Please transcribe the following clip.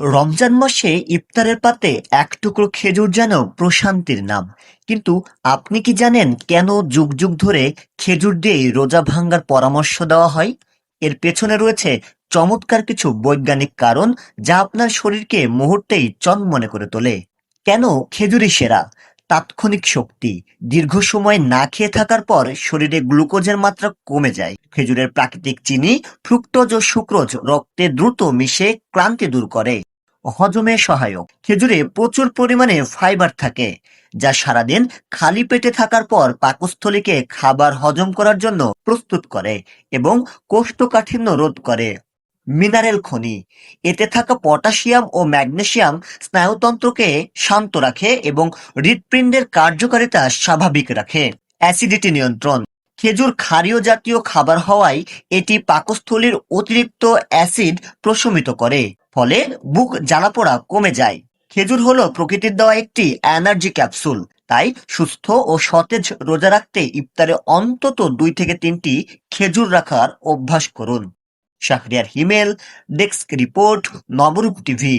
রমজান মাসে ইফতারের পাতে এক টুকরো খেজুর যেন প্রশান্তির নাম। কিন্তু আপনি কি জানেন কেন যুগ যুগ ধরে খেজুর দিয়েই রোজা ভাঙ্গার পরামর্শ দেওয়া হয়? এর পেছনে রয়েছে চমৎকার কিছু বৈজ্ঞানিক কারণ যা আপনার শরীরকে মুহূর্তেই চনমনে করে তোলে। কেন খেজুরি সেরা? তাৎক্ষণিক শক্তি, দীর্ঘ সময় না খেয়ে থাকার পর শরীরে গ্লুকোজের মাত্রা কমে যায়। খেজুরের প্রাকৃতিক চিনি, ফ্রুক্টোজ ও সুক্রোজ রক্তে দ্রুত মিশে ক্লান্তি দূর করে। হজমে সহায়ক। খেজুরে প্রচুর পরিমাণে ফাইবার থাকে, যা সারাদিন খালি পেটে থাকার পর পাকস্থলীকে খাবার হজম করার জন্য প্রস্তুত করে এবং কোষ্ঠকাঠিন্য রোধ করে। মিনারেল খনি। এতে থাকা পটাশিয়াম ও ম্যাগনেসিয়াম স্নায়ুতন্ত্রকে শান্ত রাখে এবং হৃৎপিণ্ডের কার্যকারিতা স্বাভাবিক রাখে। অ্যাসিডিটি নিয়ন্ত্রণ। খেজুর ক্ষারীয় জাতীয় খাবার হওয়ায় এটি পাকস্থলীর অতিরিক্ত অ্যাসিড প্রশমিত করে, ফলে বুক জ্বালাপোড়া কমে যায়। খেজুর হলো প্রকৃতির দেওয়া একটি এনার্জি ক্যাপসুল, তাই সুস্থ ও সতেজ রোজা রাখতে ইফতারে অন্তত দুই থেকে তিনটি খেজুর রাখার অভ্যাস করুন। Shahriar Himel, desk report, Nabarup TV.